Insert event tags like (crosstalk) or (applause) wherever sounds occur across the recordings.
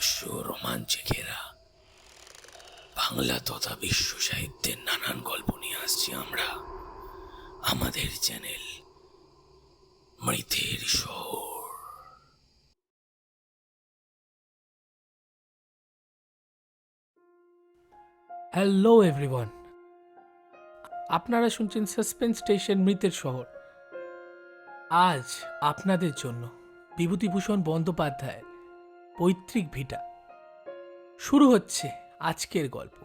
রহস্য রোমাঞ্চে ঘেরা বাংলা তথা বিশ্ব সাহিত্যের নানান গল্প নিয়ে আসছি আমরা। আমাদের চ্যানেল মৃতের শহর। হ্যালো এভরিওয়ান আপনারা শুনছেন সাসপেন্স স্টেশন মৃতের শহর। আজ আপনাদের জন্য বিভূতিভূষণ বন্দ্যোপাধ্যায়ের পৈতৃক ভিটা। শুরু হচ্ছে আজকের গল্প।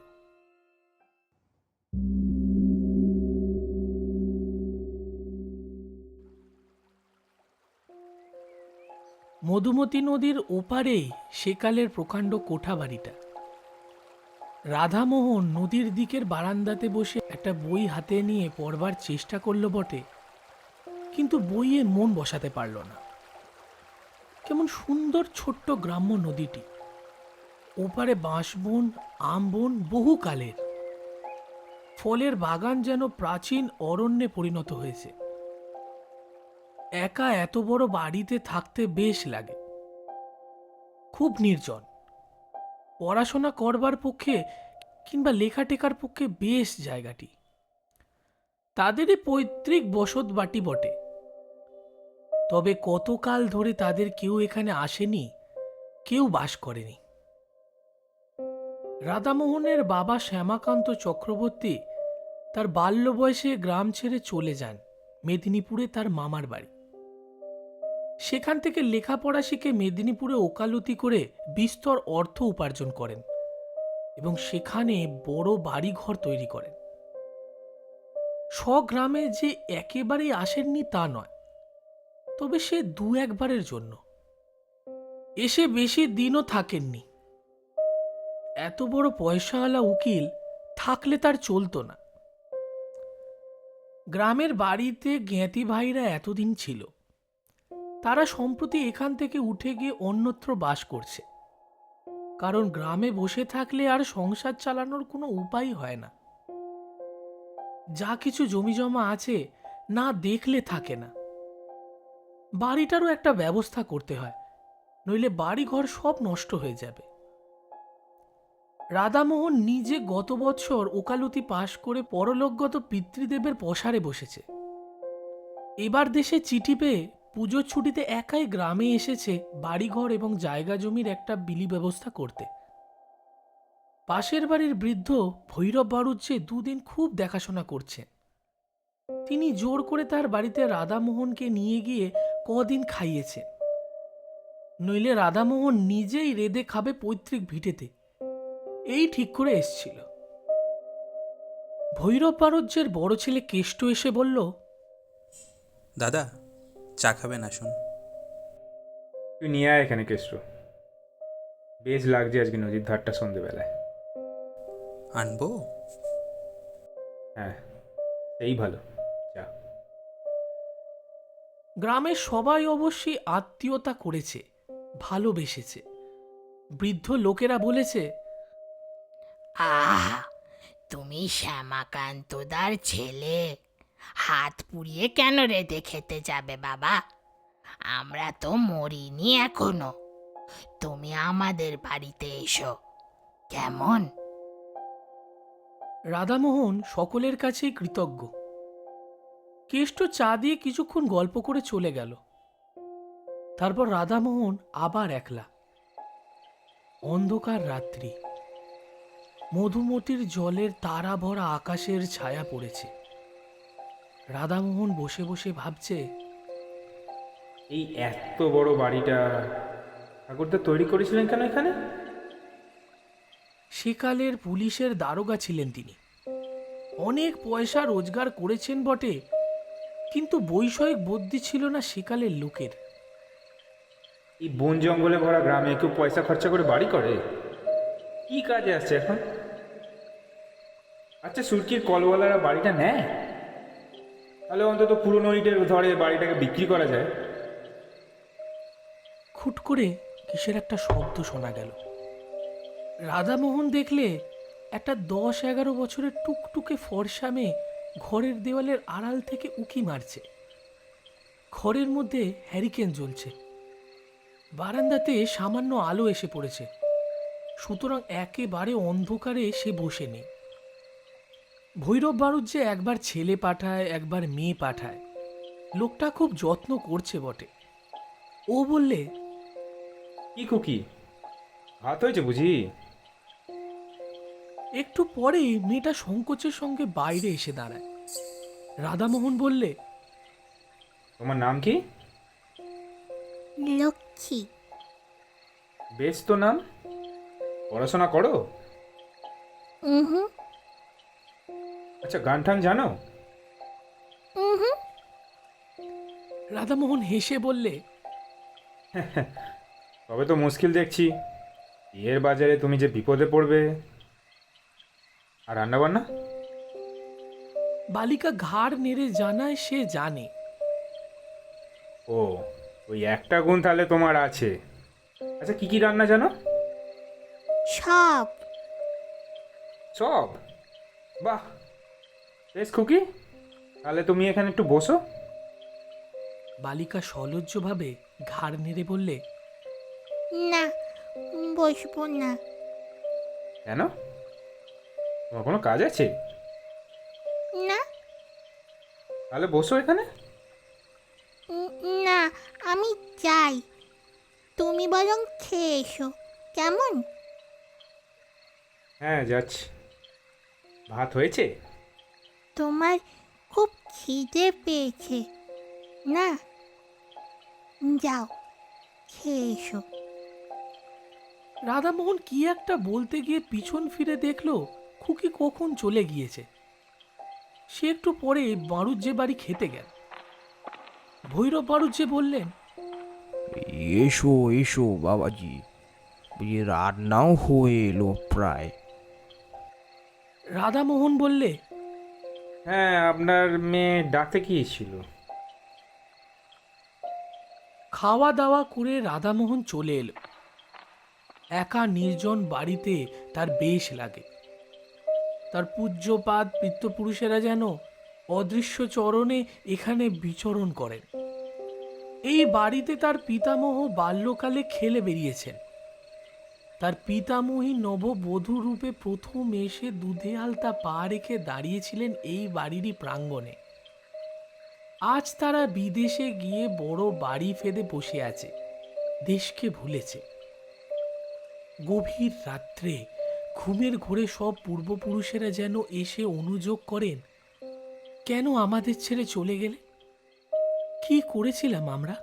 মধুমতি নদীর ওপারেই সেকালের প্রকাণ্ড কোঠা বাড়িটা। রাধামোহন নদীর দিকের বারান্দাতে বসে একটা বই হাতে নিয়ে পড়বার চেষ্টা করল বটে, কিন্তু বইয়ে মন বসাতে পারল না। কেমন সুন্দর ছোট্ট গ্রাম্য নদীটি। ওপারে বাঁশবন, আমবন বহু কালের। ফলের বাগান যেন প্রাচীন অরণ্যে পরিণত হয়েছে। একা এত বড় বাড়িতে থাকতে বেশ লাগে। খুব নির্জন। পড়াশোনা করবার পক্ষে কিংবা লেখা টেকার পক্ষে বেশ জায়গাটি। তাদেরই পৈতৃক বসত বাটি বটে। তবে কতকাল ধরে তাদের কেউ এখানে আসেনি, কেউ বাস করেনি। রাধামোহনের বাবা শ্যামাকান্ত চক্রবর্তী তার বাল্য বয়সে গ্রাম ছেড়ে চলে যান মেদিনীপুরে তার মামার বাড়ি। সেখান থেকে লেখাপড়া শিখে মেদিনীপুরে ওকালতি করে বিস্তর অর্থ উপার্জন করেন এবং সেখানে বড় বাড়িঘর তৈরি করেন। স্বগ্রামে যে একেবারেই আসেননি তা নয় তবে সে দু একবারের জন্য। এসে বেশি দিনও থাকেননি। এত বড় পয়সাওয়ালা উকিল থাকলে তার চলতো না। গ্রামের বাড়িতে জ্ঞাতি ভাইরা এতদিন ছিল। তারা সম্প্রতি এখান থেকে উঠে গিয়ে অন্যত্র বাস করছে। কারণ গ্রামে বসে থাকলে আর সংসার চালানোর কোনো উপায় হয় না। যা কিছু জমি জমা আছে না দেখলে থাকে না। বাড়িটারও একটা ব্যবস্থা করতে হয়, নইলে বাড়িঘর সব নষ্ট হয়ে যাবে। রাধামোহন নিজে গত বছর ওকালতি পাশ করে পরলোকগত পিতৃদেবের পসারে বসেছে। এবার দেশে চিঠি পেয়ে পুজোর ছুটিতে একাই গ্রামে এসেছে বাড়িঘর এবং জায়গা জমির একটা বিলি ব্যবস্থা করতে। পাশের বাড়ির বৃদ্ধ ভৈরব বাড়ুজ্জে দুদিন খুব দেখাশোনা করছেন। তিনি জোর করে তার বাড়িতে রাধামোহনকে নিয়ে গিয়ে কদিন খাইয়েছেন নইলে রাধামোহন নিজেই রেদে খাবে পৈতৃক ভিটেতে। এই ঠিক করে এসছিল। ভৈরব বাড়ুজ্যের বড় ছেলে কেষ্ট এসে বলল দাদা চা খাবেন আসুন। তুই নিয়ে আয় এখানে কেষ্ট। বেশ লাগছে আজকে নদীর ধারটা সন্ধেবেলায়। আনব? হ্যাঁ এই ভালো। গ্রামের সবাই অবশ্যই আত্মীয়তা করেছে ভালোবেসেছে। বৃদ্ধ লোকেরা বলেছে আহা তুমি শ্যামাকান্তদার ছেলে। হাত পুড়িয়ে কেন রেঁধে খেতে যাবে বাবা? আমরা তো মরিনি এখনও। তুমি আমাদের বাড়িতে এসো। কেমন? রাধামোহন সকলের কাছেই কৃতজ্ঞ। কেষ্ট চা দিয়ে কিছুক্ষণ গল্প করে চলে গেল। তারপর রাধামোহন আবার একলা। অন্ধকার রাত্রি। মধুমতির জলের তারা ভরা আকাশের ছায়া পড়েছে। রাধামোহন বসে বসে ভাবছে এই এত বড় বাড়িটা ঠাকুরদা তৈরি করেছিলেন কেন এখানে? সেকালের পুলিশের দারোগা ছিলেন তিনি। অনেক পয়সা রোজগার করেছেন বটে কিন্তু বৈষয়িক বুদ্ধি ছিল না সেকালের লোকের। এই বন জঙ্গলে ভরা গ্রামে কেউ পয়সা খরচা করে বাড়ি করে? কি কাজে আসছে এখন? আচ্ছা সুরকির কলওয়ালারা বাড়িটা নেয়? তাহলে অন্তত পুরনো ইটের ধরে বাড়িটাকে বিক্রি করা যায়। খুট করে কিসের একটা শব্দ শোনা গেল। রাধামোহন দেখলে একটা দশ এগারো বছরের টুকটুকে ফর্সা মেয়ে ঘরের দেওয়ালের আড়াল থেকে উকি মারছে। ঘরের মধ্যে হ্যারিকেন জ্বলছে। বারান্দাতে সামান্য আলো এসে পড়েছে। সুতরাং একেবারে অন্ধকারে সে বসে নেই ভৈরব বারুদ যে একবার ছেলে পাঠায়, একবার মেয়ে পাঠায়, লোকটা খুব যত্ন করছে বটে। ও বললে, কি খুকি ভাত হয়েছে বুঝি? একটু পরেই মেয়েটা সংকোচের সঙ্গে বাইরে এসে দাঁড়ায়। রাধামোহন বললে তোমার নাম কি? লক্ষ্মী। বেশ তো নাম। পড়াশোনা করো? আচ্ছা গান টান জানো রাধামোহন হেসে বললে (laughs) তবে তো মুশকিল দেখছি। বিয়ের বাজারে তুমি যে বিপদে পড়বে। আর রান্না বান্না বালিকা ঘাড় নেড়ে জানায় সে জানে। ও ওই একটা গুণ তাহলে তোমার আছে। আচ্ছা কি কি রান্না জানো? সব। সব? বাহ বেশ খুকি। তাহলে তুমি এখানে একটু বসো। বালিকা সলজ্জভাবে ঘাড় নেড়ে বললে না বসবো না। কেন? তোমার কোনো কাজ আছে? না। তাহলে বসো এখানে। না আমি যাই। তুমি বরং খেয়ে এসো। কেমন? হ্যাঁ যাচ্ছি। ভাত হয়েছে? তোমার খুব খিদে পেয়েছে। না যাও খেয়ে এসো। রাধামোহন কি একটা বলতে গিয়ে পিছন ফিরে দেখল? খুকি কখন চলে গিয়েছে? সে একটু পরে বাড়ুজ্জে বাড়ি খেতে গেল। ভৈরব বাড়ুজ্জে বললেন এসো এসো বাবাজি। বুঝি রান্নাও হয়ে এলো প্রায়। রাধামোহন বললে হ্যাঁ আপনার মেয়ে ডাকতে গিয়েছিল খাওয়া দাওয়া করে রাধামোহন চলে এলো। একা নির্জন বাড়িতে তার বেশ লাগে। তার পূজ্যপাদ পিত্তপুরুষেরা যেন অদৃশ্য চরণে এখানে বিচরণ করেন। এই বাড়িতে তার পিতামহ বাল্যকালে খেলে বেরিয়েছেন। তার পিতামহী নববধূ রূপে প্রথম এসে দুধে আলতা পা রেখে দাঁড়িয়েছিলেন এই বাড়িরই প্রাঙ্গণে। আজ তারা বিদেশে গিয়ে বড় বাড়ি ফেদে বসে আছে, দেশকে ভুলেছে। গভীর রাত্রে ঘুমের ঘোরে সব পূর্বপুরুষেরা যেন এসে অনুযোগ করেন, কেন আমাদের ছেড়ে চলে গেলে? কি করেছিলাম আমরা?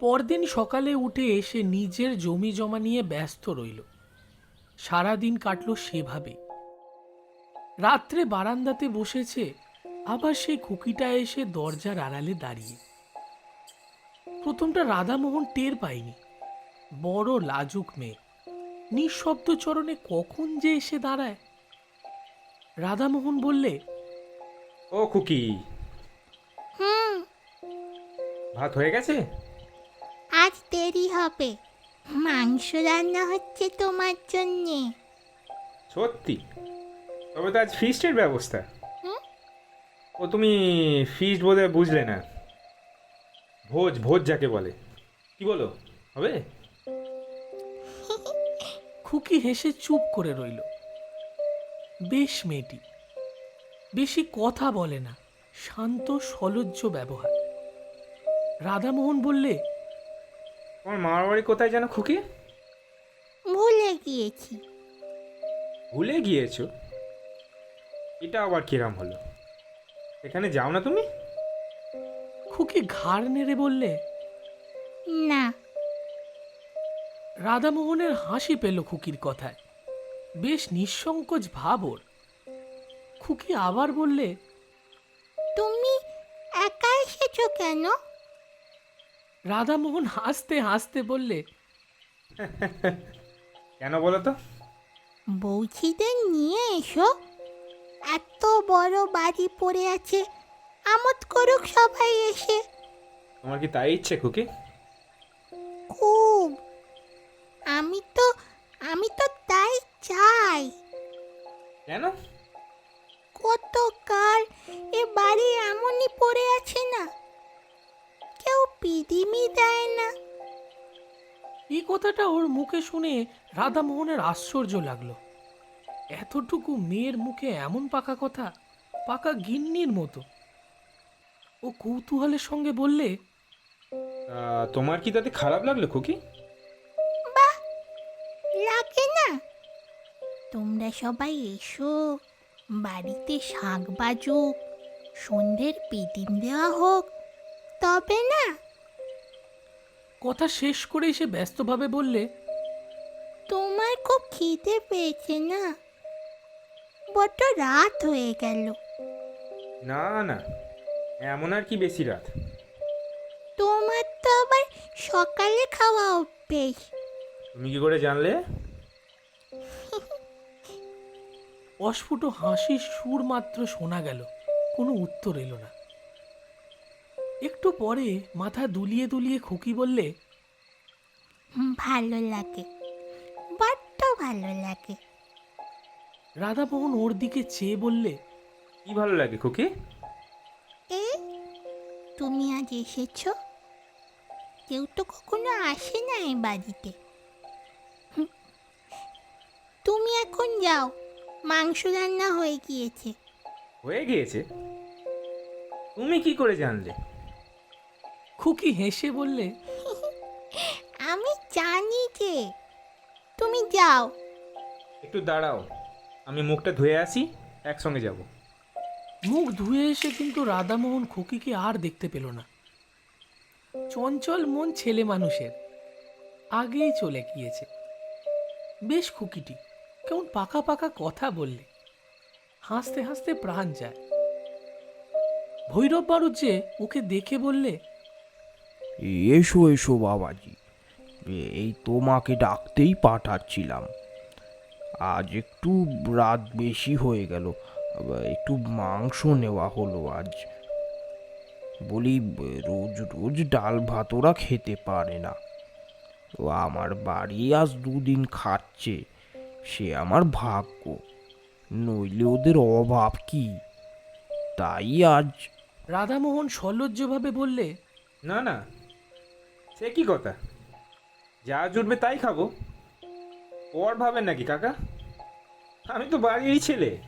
পরদিন সকালে উঠে এসে নিজের জমি জমা নিয়ে ব্যস্ত রইল। সারাদিন কাটলো সেভাবে। রাত্রে বারান্দাতে বসেছে, আবার সেই খুকিটা এসে দরজার আড়ালে দাঁড়িয়ে। প্রথমটা রাধামোহন টের পায়নি। বড় লাজুক মেয়ে। নিঃশব্দ চরণে কখন যে এসে দাঁড়ায়। রাধামোহন বললে ও খুকি। হুম। ভাত হয়ে গেছে? আজ দেরি হবে। মাংস রান্না হচ্ছে তোমার জন্যে। সত্যি? তবে তো আজ ফিস্টের ব্যবস্থা। হুম? ও তুমি ফিস্ট বোধহয় বুঝলে না। ভোজ ভোজ যাকে বলে। কি বলো? হবে? খুকি হেসে চুপ করে রইল। বেশ মেয়েটি। বেশি কথা বলে না শান্ত সলজ্জ ব্যবহার। রাধামোহন বললে তোমার মামার বাড়ি কোথায় যেন খুকি? ভুলে গিয়েছি। ভুলে গিয়েছো? এটা আবার কিরাম হলো? এখানে যাও না তুমি? খুকি ঘাড় নেড়ে বললে না। রাধামোহনের হাসি পেল খুকির কথায়। বেশ নিঃসংকোচ ভাব ওর। খুকি আবার বললে তুমি একা এসেছ কেন? রাধামোহন হাসতে হাসতে বললে কেন বলো তো? বৌছিদের নিয়ে এসো। এত বড় বাড়ি পড়ে আছে আমোদ করুক সবাই এসে। তোমার কি তাই ইচ্ছে খুকি? খুব। আমি তো আমি তো তাই চাই। কেন? কত কাল এ বাড়ি এমনই পড়ে আছে না কেউ পিদিমি দেয় না। এই কথাটা ওর মুখে শুনে রাধামোহনের আশ্চর্য লাগল। এতটুকু মেয়ের মুখে এমন পাকা কথা পাকা গিন্নির মতো। ও কৌতূহলের সঙ্গে বললে তোমার কি তাতে খারাপ লাগল খুকি? তোমরা সবাই এসো। বাড়িতে শাক বাজুক সন্ধ্যের পিদিম দেওয়া হোক তবে না। কথা শেষ করেই সে ব্যস্তভাবে বললে তোমার খুব খিদে পেয়েছে না? বড্ড রাত হয়ে গেল। না না এমন আর কি বেশি রাত? তোমার তো আবার সকালে খাওয়া অভ্যেস। তুমি কি করে জানলে? অস্ফুট হাসির সুর মাত্র শোনা গেল কোনো উত্তর এলো না। একটু পরে মাথা দুলিয়ে দুলিয়ে খুকি বললে হুম, ভালো লাগে বড্ড ভালো লাগে। রাধামোহন ওর দিকে চেয়ে বললে কি ভালো লাগে খুকি? এ তুমি আজ এসেছ? কেউ তো কখনো আসে না এই বাড়িতে। হুম, তুমি এখন যাও। মাংস রান্না হয়ে গিয়েছে। হয়ে গিয়েছে? তুমি কি করে জানলে? খুকি হেসে বললে আমি জানি যে তুমি যাও। একটু দাঁড়াও আমি মুখটা ধুয়ে আসি একসঙ্গে যাব। মুখ ধুয়ে এসে কিন্তু রাধামোহন খুকিকে আর দেখতে পেল না। চঞ্চল মন ছেলে মানুষের আগেই চলে গিয়েছে। বেশ খুকিটি। কেমন পাকা পাকা কথা বললে। হাসতে হাসতে প্রাণ যায়। ভৈরব বাড়ুজ্জে ওকে দেখে বললে, এসো এসো বাবাজি, এই তোমাকে ডাকতেই পাঠাচ্ছিলাম। আজ একটু রাত বেশি হয়ে গেল, একটু মাংস নেওয়া হলো আজ। বলি, রোজ রোজ ডাল ভাত ওরা খেতে পারে না। আমার বাড়ি আজ দুদিন খাচ্ছে। সে আমার ভাগ্য। নইলে ওদের অভাব কি? তাই আজ রাধামোহন সলজ্জভাবে বললে না না সে কি কথা? যা জুটবে তাই খাব। পর ভাবেন নাকি কাকা? আমি তো বাড়িরই ছেলে।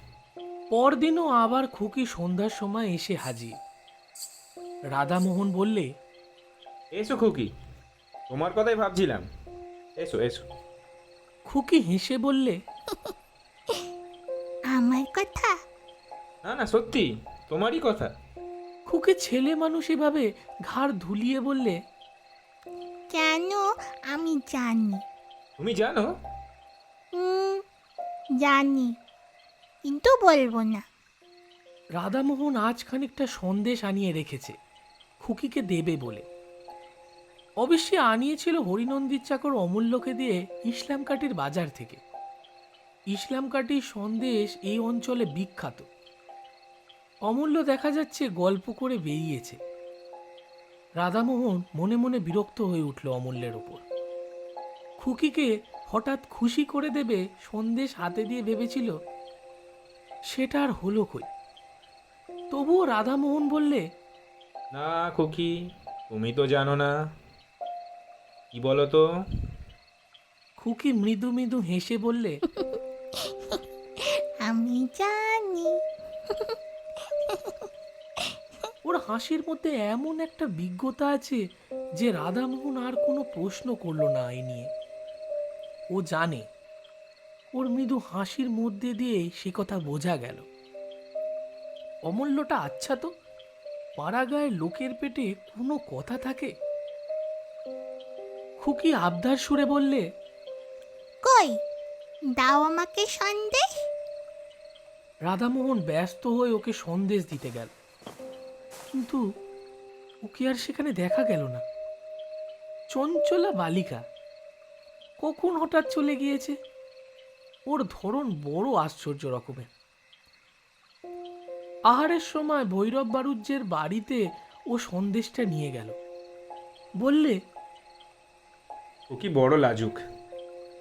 পরদিনও আবার খুকি সন্ধ্যার সময় এসে হাজির। রাধামোহন বললে এসো খুকি তোমার কথাই ভাবছিলাম। এসো এসো। খুকি হেসে বললে আমার কথা? না না সত্যি তোমারই কথা। খুকি ছেলে মানুষ এভাবে ঘাড় ধুলিয়ে বললে কেন? আমি জানি। তুমি জানো? হুম, জানি কিন্তু বলব না। রাধামোহন আজ খানিকটা সন্দেশ আনিয়ে রেখেছে। খুকিকে দেবে বলে। অবশ্যই আনিয়েছিল হরিনন্দির চাকর অমূল্যকে দিয়ে ইসলাম কাটির বাজার থেকে। ইসলাম কাটির সন্দেশ এই অঞ্চলে বিখ্যাত। অমূল্য দেখা যাচ্ছে গল্প করে বেরিয়েছে। রাধামোহন মনে মনে বিরক্ত হয়ে উঠল অমূল্যের ওপর। খুকিকে হঠাৎ খুশি করে দেবে সন্দেশ হাতে দিয়ে ভেবেছিল, সেটা আর হলো কই? তবুও রাধামোহন বললে, না, খুকি, তুমি তো জানো না কি বলো তো খুকি মৃদু মৃদু হেসে বললে আমি জানি। ওর হাসির মধ্যে এমন একটা বিজ্ঞতা আছে যে রাধামোহন আর কোনো প্রশ্ন করল না এই নিয়ে। ও জানে ওর মৃদু হাসির মধ্যে দিয়ে সে কথা বোঝা গেল। অমূল্যটা আচ্ছা তো পাড়াগায় লোকের পেটে কোনো কথা থাকে? খুকি আবদার সুরে বললে কই? দাও আমাকে সন্দেশ। রাধামোহন ব্যস্ত হয়ে ওকে সন্দেশ দিতে গেল। কিন্তু ওকে আর সেখানে দেখা গেল না। চঞ্চলা বালিকা কখন হঠাৎ চলে গিয়েছে? ওর ধরন বড় আশ্চর্য রকমের। আহারের সময় ভৈরব বারুজ্যের বাড়িতে ও সন্দেশটা নিয়ে গেল। বললে ও কি বড় লাজুক।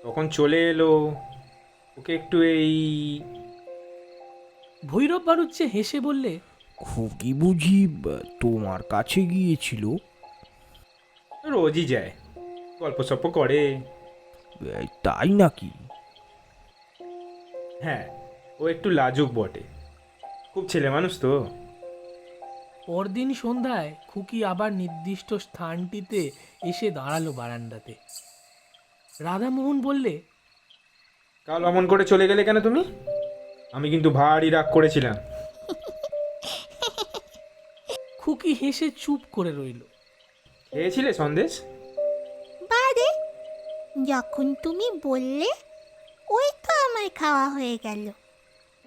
তখন চলে এলো ওকে একটু এই ভৈরব বারুজ্যে হেসে বললে খুকি বুঝি তোমার কাছে গিয়েছিল? রোজই যায় গল্প সল্প করে। এই, তাই নাকি? হ্যাঁ ও একটু লাজুক বটে। খুব ছেলে মানুষ তো। পরদিন সন্ধ্যায় খুকি আবার নির্দিষ্ট স্থানটিতে এসে দাঁড়াল বারান্দাতে। রাধামোহন বললে কাল অমন করে চলে গেলে কেন তুমি? আমি কিন্তু ভারী রাগ করেছিলাম। খুকি হেসে চুপ করে রইল। খেয়েছিলে সন্দেশ? বারে যখন তুমি বললে ওই তো আমার খাওয়া হয়ে গেল।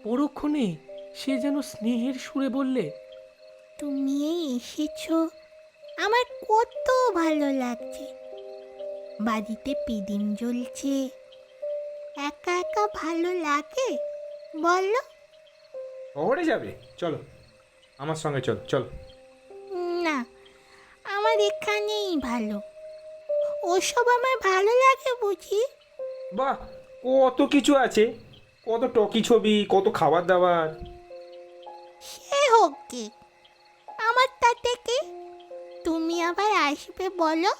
পরক্ষণে সে যেন স্নেহের সুরে বললে তুমি এসেছ। আমার কত ভালো লাগছে। বাড়িতে পিদিম জ্বলছে। একা একা ভালো লাগে? বলো। শহরে যাবে? চলো। আমার সঙ্গে চল চল। না আমার এখানেই ভালো। ওসব আমার ভালো লাগে বুঝি? বাহ কত কিছু আছে। কত টকি ছবি কত খাবার দাবার। সে হোক কি। আমার তাতে কি? তুমি আবার আসবে বলো?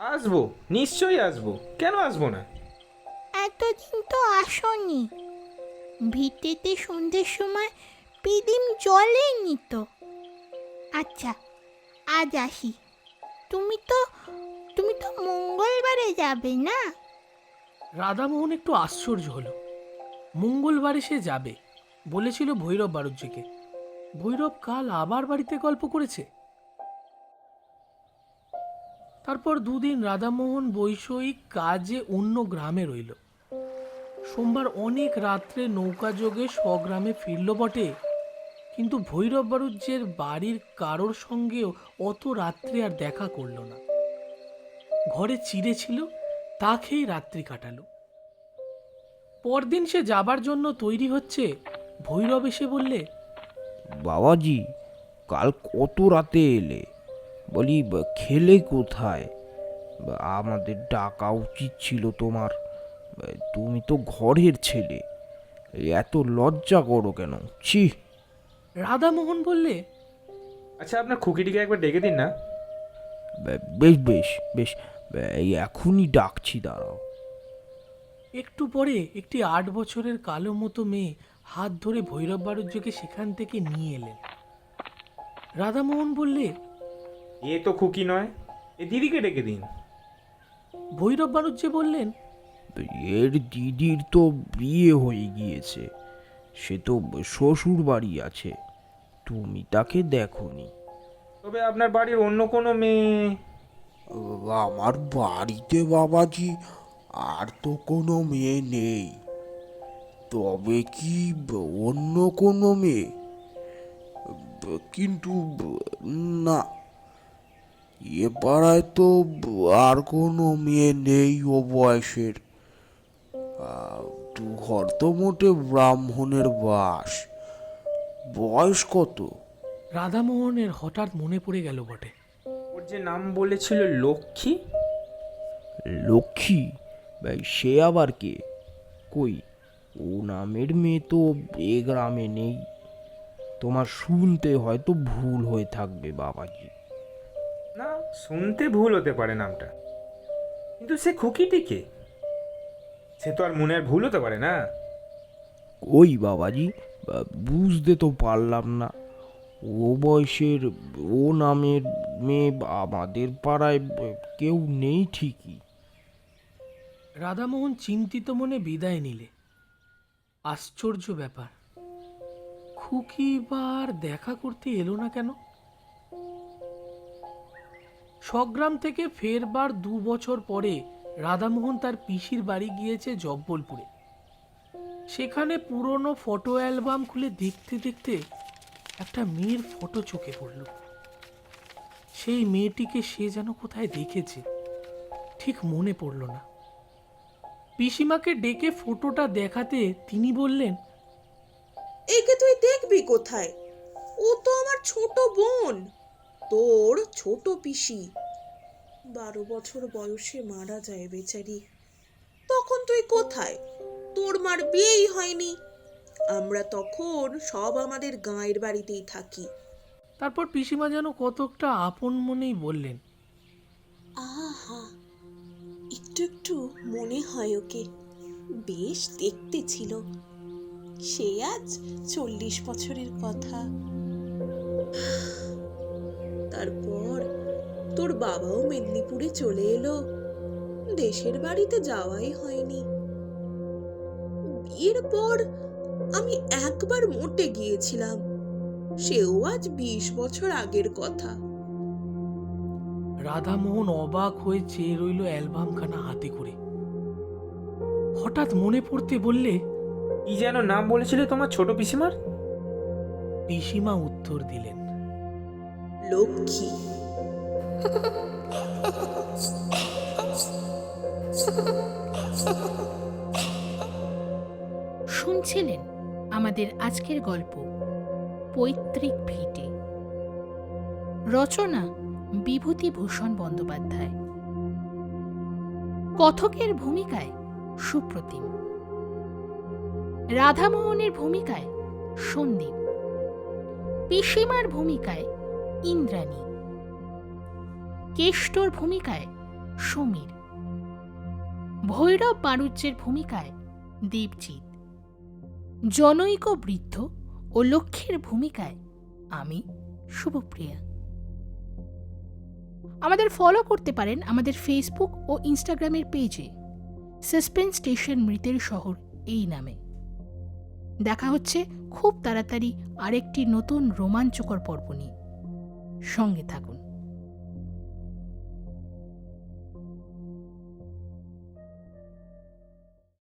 আসব নিশ্চয়ই আসব। কেন আসব না? এতদিন তো আসনি। ভিটেতে সন্ধ্যের সময় পিদিম জলেনি তো আচ্ছা আজ আসি। তুমি তো তুমি তো মঙ্গলবারে যাবে না? রাধামোহন একটু আশ্চর্য হলো। মঙ্গলবারে সে যাবে বলেছিল ভৈরব বাড়ুজ্যকে ভৈরব কাল আবার বাড়িতে গল্প করেছে। তারপর দুদিন রাধামোহন বৈষয়িক কাজে অন্য গ্রামে রইল। সোমবার অনেক রাত্রে নৌকা যোগে স্বগ্রামে ফিরল বটে। কিন্তু ভৈরব বাড়ুজ্যের বাড়ির কারোর সঙ্গেও অত রাত্রে আর দেখা করল না। ঘরে চিড়ে ছিল, তা খেয়েই রাত্রি কাটালো। পরদিন সে যাবার জন্য তৈরি হচ্ছে, ভৈরব এসে বললে বাবাজি কাল কত রাতে এলে? বলি খেলে কোথায়? আমাদের ডাকা উচিত ছিল তোমার। তুমি তো ঘরের ছেলে। এত লজ্জা করো কেন? ছি! রাধামোহন বললে আচ্ছা আপনার খুকিটিকে একবার ডেকে দিন না। বেশ বেশ বেশ। এখনই ডাকছি দাঁড়াও। একটু পরে একটি আট বছরের কালো মতো মেয়ে হাত ধরে ভৈরব বাণিজ্যকে সেখান থেকে নিয়ে এলেন। রাধামোহন বললে এ তো খুকি নয় এ দিদিকে ডেকে দিন। ভৈরব বাণিজ্য বললেন এর দিদির তো বিয়ে হয়ে গিয়েছে সে তো শ্বশুর বাড়ি আছে তুমি তাকে দেখোনি। তবে আপনার বাড়ির অন্য কোনো মেয়ে? আমার বাড়িতে বাবাজি আর তো কোনো মেয়ে নেই। তবে কি অন্য কোনো মেয়ে? কিন্তু না। এ পাড়ায় তো আর কোনো মেয়ে নেই ও বয়সের। দু ঘর তো মোটে ব্রাহ্মণের বাস। বয়স কত? রাধামোহনের হঠাৎ মনে পড়ে গেল বটে। ওর যে নাম বলেছিল লক্ষ্মী? লক্ষ্মী? ভাই সে আবার কে? কই? ও নামের মেয়ে তো এ গ্রামে নেই। তোমার শুনতে হয়তো ভুল হয়ে থাকবে বাবাজি। না শুনতে ভুল হতে পারে নামটা। কিন্তু সে খুকিটিকে সে তো আর মনের ভুল হতে পারে না। ওই বাবাজি বুঝতে তো পারলাম না। ও বয়সের ও নামের মেয়ে আমাদের পাড়ায় কেউ নেই ঠিকই। রাধামোহন চিন্তিত মনে বিদায় নিলে। আশ্চর্য ব্যাপার। খুকি বার দেখা করতে এলো না কেন? স্বগ্রাম থেকে ফেরবার দু বছর পরে রাধামোহন তার পিসির বাড়ি গিয়েছে জব্বলপুরে। সেখানে পুরনো ফটো অ্যালবাম খুলে দেখতে দেখতে একটা মেয়ের ফটো চোখে পড়ল। সেই মেয়েটিকে সে যেন কোথায় দেখেছে, ঠিক মনে পড়ল না। পিসিমাকে ডেকে ফটোটা দেখাতে তিনি বললেন একে তুই দেখবি কোথায়? ও তো আমার ছোট বোন তোর ছোট পিসি। বারো বছর বয়সে মারা যায় বেচারি। তখন তুই কোথায়? তোর মার বিয়েই হয়নি। আমরা তখন সব আমাদের গাঁয়ের বাড়িতেই থাকি। তারপর পিসিমা যেন কতকটা আপন মনেই বললেন আহা একটু একটু মনে হয় ওকে। বেশ দেখতে ছিল। সে আজ চল্লিশ বছরের কথা। তারপর তোর বাবাও মেদিনীপুরে চলে এলো। দেশের বাড়িতে যাওয়াই হয়নি। বিয়ের পর আমি একবার মোটে গিয়েছিলাম। সেও আজ বিশ বছর আগের কথা। রাধামোহন অবাক হয়ে চেয়ে রইল অ্যালবামখানা হাতে করে। হঠাৎ মনে পড়তে বললে কি যেন নাম বলেছিলে তোমার ছোট পিসিমার? পিসিমা উত্তর দিলেন লক্ষ্মী। শুনছিলেন আমাদের আজকের গল্প পৈতৃক ভিটে। রচনা বিভূতিভূষণ বন্দ্যোপাধ্যায়। কথকের ভূমিকায় সুপ্রতিম। রাধামোহনের ভূমিকায় সন্দীপ। পিসিমার ভূমিকায় ইন্দ্রাণী। কেষ্টর ভূমিকায় সমীর। ভৈরব বাণুজ্যের ভূমিকায় দেবজিৎ জনৈক বৃদ্ধ ও লক্ষ্যের ভূমিকায় আমি, শুভপ্রিয়া। আমাদের ফলো করতে পারেন আমাদের ফেসবুক ও ইনস্টাগ্রামের পেজে সাসপেন্স স্টেশন মৃতের শহর এই নামে। দেখা হচ্ছে খুব তাড়াতাড়ি আরেকটি নতুন রোমাঞ্চকর পর্ব নিয়ে। সঙ্গে থাকুন।